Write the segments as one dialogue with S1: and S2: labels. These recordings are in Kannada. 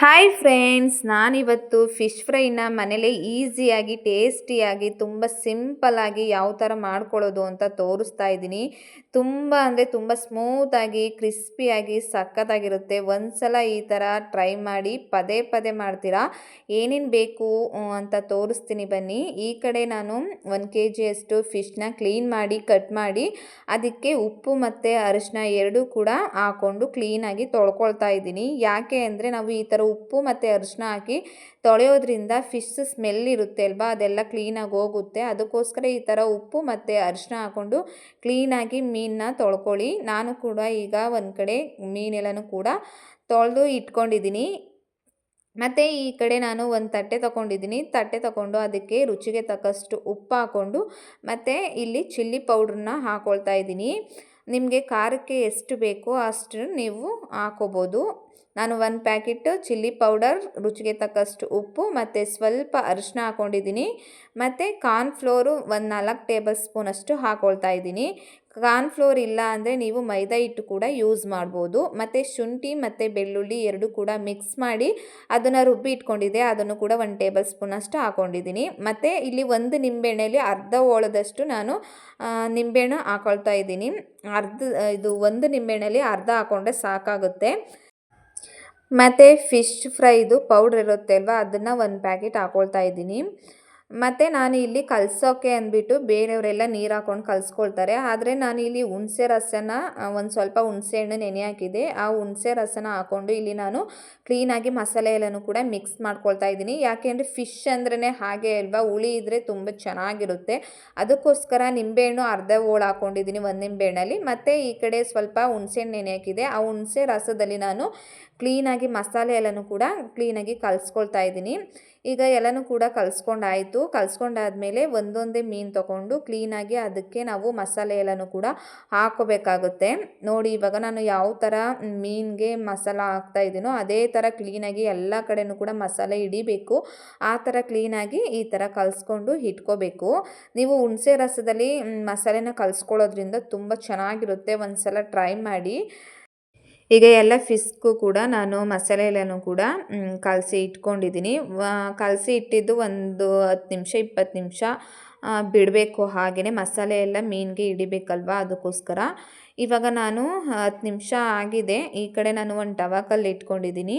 S1: ಹಾಯ್ ಫ್ರೆಂಡ್ಸ್ ನಾನಿವತ್ತು ಫಿಶ್ ಫ್ರೈನ ಮನೇಲೇ ಈಸಿಯಾಗಿ ಟೇಸ್ಟಿಯಾಗಿ ತುಂಬ ಸಿಂಪಲಾಗಿ ಯಾವ ಥರ ಮಾಡ್ಕೊಳ್ಳೋದು ಅಂತ ತೋರಿಸ್ತಾ ಇದ್ದೀನಿ. ತುಂಬ ಅಂದರೆ ತುಂಬ ಸ್ಮೂತಾಗಿ ಕ್ರಿಸ್ಪಿಯಾಗಿ ಸಖತ್ತಾಗಿರುತ್ತೆ. ಒಂದ್ಸಲ ಈ ಥರ ಟ್ರೈ ಮಾಡಿ ಪದೇ ಪದೇ ಮಾಡ್ತೀರಾ? ಏನೇನು ಬೇಕು ಅಂತ ತೋರಿಸ್ತೀನಿ ಬನ್ನಿ. ಈ ಕಡೆ ನಾನು ಒಂದು ಕೆ ಜಿಯಷ್ಟು ಫಿಶ್ನ ಕ್ಲೀನ್ ಮಾಡಿ ಕಟ್ ಮಾಡಿ, ಅದಕ್ಕೆ ಉಪ್ಪು ಮತ್ತು ಅರಿಶಿನ ಎರಡೂ ಕೂಡ ಹಾಕ್ಕೊಂಡು ಕ್ಲೀನಾಗಿ ತೊಳ್ಕೊಳ್ತಾ ಇದ್ದೀನಿ. ಯಾಕೆ ಅಂದರೆ ನಾವು ಈ ಥರ ಉಪ್ಪು ಮತ್ತು ಅರಿಶಿನ ಹಾಕಿ ತೊಳೆಯೋದ್ರಿಂದ ಫಿಶ್ ಸ್ಮೆಲ್ ಇರುತ್ತೆ ಅಲ್ವಾ? ಅದೆಲ್ಲ ಕ್ಲೀನಾಗಿ ಹೋಗುತ್ತೆ. ಅದಕ್ಕೋಸ್ಕರ ಈ ಥರ ಉಪ್ಪು ಮತ್ತು ಅರಿಶಿನ ಹಾಕ್ಕೊಂಡು ಕ್ಲೀನಾಗಿ ಮೀನನ್ನ ತೊಳ್ಕೊಳ್ಳಿ. ನಾನು ಕೂಡ ಈಗ ಒಂದು ಕಡೆ ಮೀನೆಲ್ಲನೂ ಕೂಡ ತೊಳೆದು ಇಟ್ಕೊಂಡಿದ್ದೀನಿ. ಮತ್ತು ಈ ಕಡೆ ನಾನು ಒಂದು ತಟ್ಟೆ ತೊಗೊಂಡಿದ್ದೀನಿ. ತಟ್ಟೆ ತೊಗೊಂಡು ಅದಕ್ಕೆ ರುಚಿಗೆ ತಕ್ಕಷ್ಟು ಉಪ್ಪು ಹಾಕ್ಕೊಂಡು ಮತ್ತು ಇಲ್ಲಿ ಚಿಲ್ಲಿ ಪೌಡ್ರನ್ನ ಹಾಕ್ಕೊಳ್ತಾ ಇದ್ದೀನಿ. ನಿಮಗೆ ಖಾರಕ್ಕೆ ಎಷ್ಟು ಬೇಕೋ ಅಷ್ಟು ನೀವು ಹಾಕೋಬೋದು. ನಾನು ಒಂದು ಪ್ಯಾಕೆಟ್ ಚಿಲ್ಲಿ ಪೌಡರ್ ರುಚಿಗೆ ತಕ್ಕಷ್ಟು ಉಪ್ಪು ಮತ್ತು ಸ್ವಲ್ಪ ಅರಿಶಿನ ಹಾಕ್ಕೊಂಡಿದ್ದೀನಿ ಮತ್ತು ಕಾರ್ನ್ಫ್ಲೋರು ಒಂದು ನಾಲ್ಕು ಟೇಬಲ್ ಸ್ಪೂನಷ್ಟು ಹಾಕ್ಕೊಳ್ತಾ ಇದ್ದೀನಿ. ಕಾರ್ನ್ಫ್ಲೋರ್ ಇಲ್ಲ ಅಂದರೆ ನೀವು ಮೈದಾ ಹಿಟ್ಟು ಕೂಡ ಯೂಸ್ ಮಾಡ್ಬೋದು. ಮತ್ತು ಶುಂಠಿ ಮತ್ತು ಬೆಳ್ಳುಳ್ಳಿ ಎರಡು ಕೂಡ ಮಿಕ್ಸ್ ಮಾಡಿ ಅದನ್ನು ರುಬ್ಬಿ ಇಟ್ಕೊಂಡಿದ್ದೆ. ಅದನ್ನು ಕೂಡ ಒಂದು ಟೇಬಲ್ ಸ್ಪೂನ್ ಅಷ್ಟು ಹಾಕ್ಕೊಂಡಿದ್ದೀನಿ ಮತ್ತು ಇಲ್ಲಿ ಒಂದು ನಿಂಬೆಹಣ್ಣಲ್ಲಿ ಅರ್ಧ ಓಳದಷ್ಟು ನಾನು ನಿಂಬೆಹಣ್ಣು ಹಾಕೊಳ್ತಾ ಇದ್ದೀನಿ. ಅರ್ಧ, ಇದು ಒಂದು ನಿಂಬೆಹಣ್ಣಲ್ಲಿ ಅರ್ಧ ಹಾಕ್ಕೊಂಡ್ರೆ ಸಾಕಾಗುತ್ತೆ. ಮತ್ತು ಫಿಶ್ ಫ್ರೈದು ಪೌಡ್ರ್ ಇರುತ್ತೆ ಅಲ್ವಾ ಅದನ್ನು ಒಂದು ಪ್ಯಾಕೆಟ್ ಹಾಕ್ಕೊಳ್ತಾ ಇದ್ದೀನಿ. ಮತ್ತು ನಾನು ಇಲ್ಲಿ ಕಲಸೋಕ್ಕೆ ಅಂದ್ಬಿಟ್ಟು ಬೇರೆಯವರೆಲ್ಲ ನೀರು ಹಾಕೊಂಡು ಕಲಿಸ್ಕೊಳ್ತಾರೆ. ಆದರೆ ನಾನು ಇಲ್ಲಿ ಹುಣಸೆ ರಸನ ಒಂದು ಸ್ವಲ್ಪ ಹುಣಸೆ ಹಣ್ಣು ನೆನೆ ಹಾಕಿದೆ. ಆ ಹುಣಸೆ ರಸನ ಹಾಕ್ಕೊಂಡು ಇಲ್ಲಿ ನಾನು ಕ್ಲೀನಾಗಿ ಮಸಾಲೆ ಎಲ್ಲನೂ ಕೂಡ ಮಿಕ್ಸ್ ಮಾಡ್ಕೊಳ್ತಾ ಇದ್ದೀನಿ. ಯಾಕೆಂದರೆ ಫಿಶ್ ಅಂದ್ರೇ ಹಾಗೆ ಅಲ್ವಾ? ಹುಳಿ ಇದ್ದರೆ ತುಂಬ ಚೆನ್ನಾಗಿರುತ್ತೆ. ಅದಕ್ಕೋಸ್ಕರ ನಿಂಬೆಹಣ್ಣು ಅರ್ಧ ಹೋಳು ಹಾಕ್ಕೊಂಡಿದ್ದೀನಿ ಒಂದು ನಿಂಬೆಹಣ್ಣಲ್ಲಿ ಮತ್ತು ಈ ಕಡೆ ಸ್ವಲ್ಪ ಹುಣಸೆ ಹಣ್ಣು ನೆನೆ ಹಾಕಿದೆ. ಆ ಹುಣಸೆ ರಸದಲ್ಲಿ ನಾನು ಕ್ಲೀನಾಗಿ ಮಸಾಲೆ ಎಲ್ಲನೂ ಕೂಡ ಕ್ಲೀನಾಗಿ ಕಲಿಸ್ಕೊಳ್ತಾ ಇದ್ದೀನಿ. ಈಗ ಎಲ್ಲನೂ ಕೂಡ ಕಲಿಸ್ಕೊಂಡಾಯಿತು ಕಲಿಸ್ಕೊಂಡಾದ್ಮೇಲೆ ಒಂದೊಂದೇ ಮೀನು ತೊಗೊಂಡು ಕ್ಲೀನಾಗಿ ಅದಕ್ಕೆ ನಾವು ಮಸಾಲೆ ಎಲ್ಲನೂ ಕೂಡ ಹಾಕೋಬೇಕಾಗುತ್ತೆ ನೋಡಿ, ಇವಾಗ ನಾನು ಯಾವ ಥರ ಮೀನಿಗೆ ಮಸಾಲ ಹಾಕ್ತಾ ಇದ್ದೀನೋ ಅದೇ ಥರ ಕ್ಲೀನಾಗಿ ಎಲ್ಲ ಕಡೆನೂ ಕೂಡ ಮಸಾಲೆ ಹಿಡಿಬೇಕು. ಆ ಥರ ಕ್ಲೀನಾಗಿ ಈ ಥರ ಕಲಿಸ್ಕೊಂಡು ಇಟ್ಕೋಬೇಕು. ನೀವು ಹುಣಸೆ ರಸದಲ್ಲಿ ಮಸಾಲೆನ ಕಲಿಸ್ಕೊಳ್ಳೋದ್ರಿಂದ ತುಂಬ ಚೆನ್ನಾಗಿರುತ್ತೆ. ಒಂದು ಸಲ ಟ್ರೈ ಮಾಡಿ. ಈಗ ಎಲ್ಲ ಫಿಸ್ಕು ಕೂಡ ನಾನು ಮಸಾಲೆ ಎಲ್ಲನೂ ಕೂಡ ಕಲಸಿ ಇಟ್ಕೊಂಡಿದ್ದೀನಿ ಕಲಸಿ ಇಟ್ಟಿದ್ದು ಒಂದು ಹತ್ತು ನಿಮಿಷ, ಇಪ್ಪತ್ತು ನಿಮಿಷ ಬಿಡಬೇಕು ಹಾಗೆಯೇ ಮಸಾಲೆ ಎಲ್ಲ ಮೀನಿಗೆ ಹಿಡಿಬೇಕಲ್ವ ಅದಕ್ಕೋಸ್ಕರ. ಇವಾಗ ನಾನು ಹತ್ತು ನಿಮಿಷ ಆಗಿದೆ. ಈ ಕಡೆ ನಾನು ಒಂದು ಟವಾಕಲ್ಲಿ ಇಟ್ಕೊಂಡಿದ್ದೀನಿ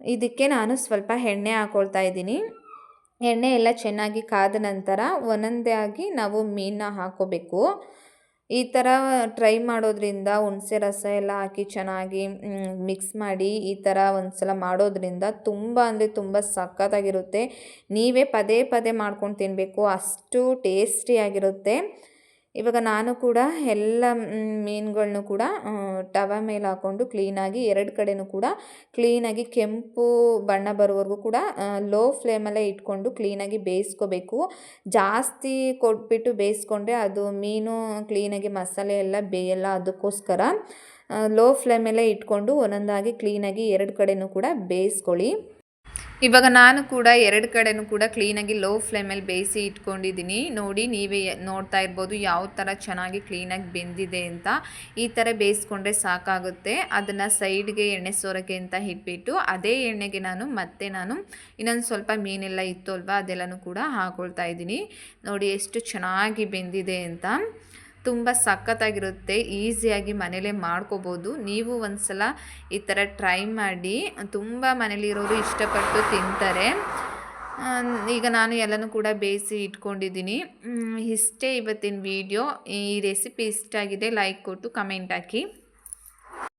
S1: ಇದಕ್ಕೆ ನಾನು ಸ್ವಲ್ಪ ಎಣ್ಣೆ ಹಾಕ್ಕೊಳ್ತಾ ಇದ್ದೀನಿ. ಎಣ್ಣೆ ಎಲ್ಲ ಚೆನ್ನಾಗಿ ಕಾದ ನಂತರ ಒಂದೊಂದೇ ಆಗಿ ನಾವು ಮೀನನ್ನ ಹಾಕೋಬೇಕು. ಈ ಥರ ಟ್ರೈ ಮಾಡೋದ್ರಿಂದ ಹುಣಸೆ ರಸ ಎಲ್ಲ ಹಾಕಿ ಚೆನ್ನಾಗಿ ಮಿಕ್ಸ್ ಮಾಡಿ ಈ ಥರ ಒಂದು ಸಲ ಮಾಡೋದ್ರಿಂದ ತುಂಬ ಅಂದರೆ ತುಂಬ ಸಖತ್ತಾಗಿರುತ್ತೆ. ನೀವೇ ಪದೇ ಪದೇ ಮಾಡ್ಕೊಂಡು ತಿನ್ನಬೇಕು ಅಷ್ಟು ಟೇಸ್ಟಿಯಾಗಿರುತ್ತೆ ಇವಾಗ ನಾನು ಕೂಡ ಎಲ್ಲ ಮೀನುಗಳನ್ನು ಕೂಡ ಟವ ಮೇಲೆ ಹಾಕ್ಕೊಂಡು ಕ್ಲೀನಾಗಿ ಎರಡು ಕಡೆಯೂ ಕೂಡ ಕ್ಲೀನಾಗಿ ಕೆಂಪು ಬಣ್ಣ ಬರೋವರೆಗೂ ಕೂಡ ಲೋ ಫ್ಲೇಮಲ್ಲೇ ಇಟ್ಕೊಂಡು ಕ್ಲೀನಾಗಿ ಬೇಯಿಸ್ಕೋಬೇಕು. ಜಾಸ್ತಿ ಕೊಟ್ಬಿಟ್ಟು ಬೇಯಿಸ್ಕೊಂಡ್ರೆ ಅದು ಮೀನು ಕ್ಲೀನಾಗಿ ಮಸಾಲೆ ಎಲ್ಲ ಬೇಯಲ್ಲ ಅದಕ್ಕೋಸ್ಕರ ಲೋ ಫ್ಲೇಮಲ್ಲೇ ಇಟ್ಕೊಂಡು ಒಂದೊಂದಾಗಿ ಕ್ಲೀನಾಗಿ ಎರಡು ಕಡೆಯೂ ಕೂಡ ಬೇಯಿಸ್ಕೊಳ್ಳಿ. ಇವಾಗ ನಾನು ಕೂಡ ಎರಡು ಕಡೆನೂ ಕೂಡ ಕ್ಲೀನಾಗಿ ಲೋ ಫ್ಲೇಮಲ್ಲಿ ಬೇಯಿಸಿ ಇಟ್ಕೊಂಡಿದ್ದೀನಿ. ನೋಡಿ, ನೀವೇ ನೋಡ್ತಾ ಇರ್ಬೋದು ಯಾವ ಥರ ಚೆನ್ನಾಗಿ ಕ್ಲೀನಾಗಿ ಬೆಂದಿದೆ ಅಂತ. ಈ ಥರ ಬೇಯಿಸ್ಕೊಂಡ್ರೆ ಸಾಕಾಗುತ್ತೆ. ಅದನ್ನು ಸೈಡ್ಗೆ ಎಣ್ಣೆ ಸೋರಕ್ಕೆ ಅಂತ ಇಟ್ಬಿಟ್ಟು, ಅದೇ ಎಣ್ಣೆಗೆ ನಾನು ಮತ್ತೆ ನಾನು ಇನ್ನೊಂದು ಸ್ವಲ್ಪ ಮೀನೆಲ್ಲ ಇತ್ತು ಅಲ್ವಾ, ಅದೆಲ್ಲನೂ ಕೂಡ ಹಾಕೊಳ್ತಾ ಇದ್ದೀನಿ. ನೋಡಿ, ಎಷ್ಟು ಚೆನ್ನಾಗಿ ಬೆಂದಿದೆ ಅಂತ. ತುಂಬ ಸಖತ್ತಾಗಿರುತ್ತೆ, ಈಸಿಯಾಗಿ ಮನೇಲೇ ಮಾಡ್ಕೋಬೋದು. ನೀವು ಒಂದು ಸಲ ಈ ಥರ ಟ್ರೈ ಮಾಡಿ, ತುಂಬ ಮನೇಲಿರೋರು ಇಷ್ಟಪಟ್ಟು ತಿಂತಾರೆ. ಈಗ ನಾನು ಎಲ್ಲನೂ ಕೂಡ ಬೇಯಿಸಿ ಇಟ್ಕೊಂಡಿದ್ದೀನಿ. ಇಷ್ಟೇ ಇವತ್ತಿನ ವಿಡಿಯೋ ಈ ರೆಸಿಪಿ ಇಷ್ಟ ಆಗಿದೆ ಲೈಕ್ ಕೊಟ್ಟು ಕಮೆಂಟ್ ಹಾಕಿ.